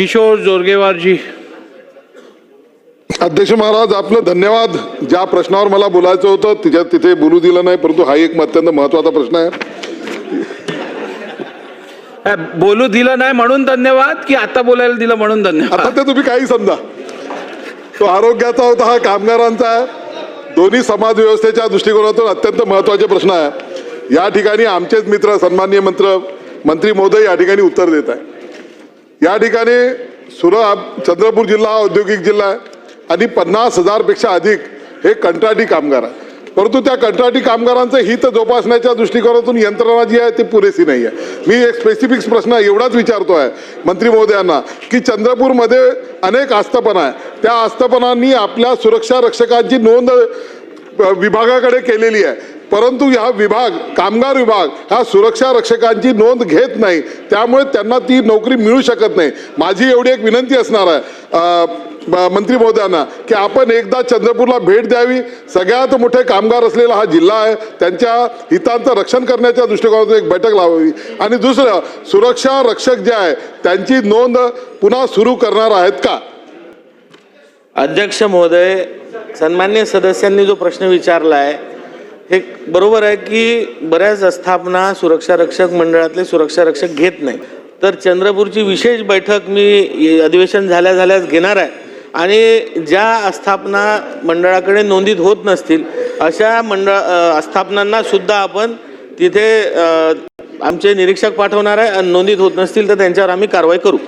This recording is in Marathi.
किशोर जोरगेवार जी अध्यक्ष महाराज आपलं धन्यवाद. ज्या प्रश्नावर मला बोलायचं होतं तिच्या तिथे बोलू दिलं नाही परंतु हा एक अत्यंत महत्त्वाचा प्रश्न आहे. बोलू दिलं नाही म्हणून धन्यवाद की आता बोलायला दिलं म्हणून धन्यवाद? आता ते तुम्ही काही समजा. तो आरोग्याचा होता हा कामगारांचा आहे. दोन्ही समाज व्यवस्थेच्या दृष्टिकोनातून अत्यंत महत्त्वाचे प्रश्न आहे. या ठिकाणी आमचेच मित्र सन्माननीय मंत्र मंत्री महोदय या ठिकाणी उत्तर देत आहे. या ठिकाणी सुरा चंद्रपूर जिल्हा हा औद्योगिक जिल्हा आहे आणि पन्नास हजारपेक्षा अधिक हे कंत्राटी कामगार आहे परंतु त्या कंत्राटी कामगारांचं हित जोपासण्याच्या दृष्टिकोनातून यंत्रणा जी आहे ती पुरेशी नाही आहे. मी एक स्पेसिफिक प्रश्न एवढाच विचारतो आहे मंत्री महोदयांना की चंद्रपूरमध्ये अनेक आस्थापना आहे त्या आस्थापनांनी आपल्या सुरक्षा रक्षकांची नोंद विभागाकडे केलेली आहे. परंतु हा विभाग कामगार विभाग हा सुरक्षा रक्षकांची नोंद घेत नाही. त्यामुळे त्यांना ती नोकरी मिळू शकत नाही. माझी एवढी एक विनंती असणार आहे. मंत्री महोदयांना की आपण एकदा चंद्रपूरला भेट द्यावी. सगळ्यात मोठे कामगार असलेला हा जिल्हा आहे. त्यांच्या हितांचं रक्षण करण्याच्या दृष्टिकोनातून एक बैठक लावावी. आणि दुसरं सुरक्षा रक्षक जे आहे त्यांची नोंद पुन्हा सुरू करणार आहेत का? अध्यक्ष महोदय सन्मान्य सदस्यांनी जो प्रश्न विचारला आहे हे बरोबर आहे की बऱ्याच आस्थापना सुरक्षा रक्षक मंडळातले सुरक्षा रक्षक घेत नाही तर चंद्रपूरची विशेष बैठक मी अधिवेशन झाल्या झाल्यास घेणार आहे. आणि ज्या आस्थापना मंडळाकडे नोंदीत होत नसतील अशा मंडळ आस्थापनांना सुद्धा आपण तिथे आमचे निरीक्षक पाठवणार आहे. आणि नोंदीत होत नसतील तर त्यांच्यावर आम्ही कारवाई करू.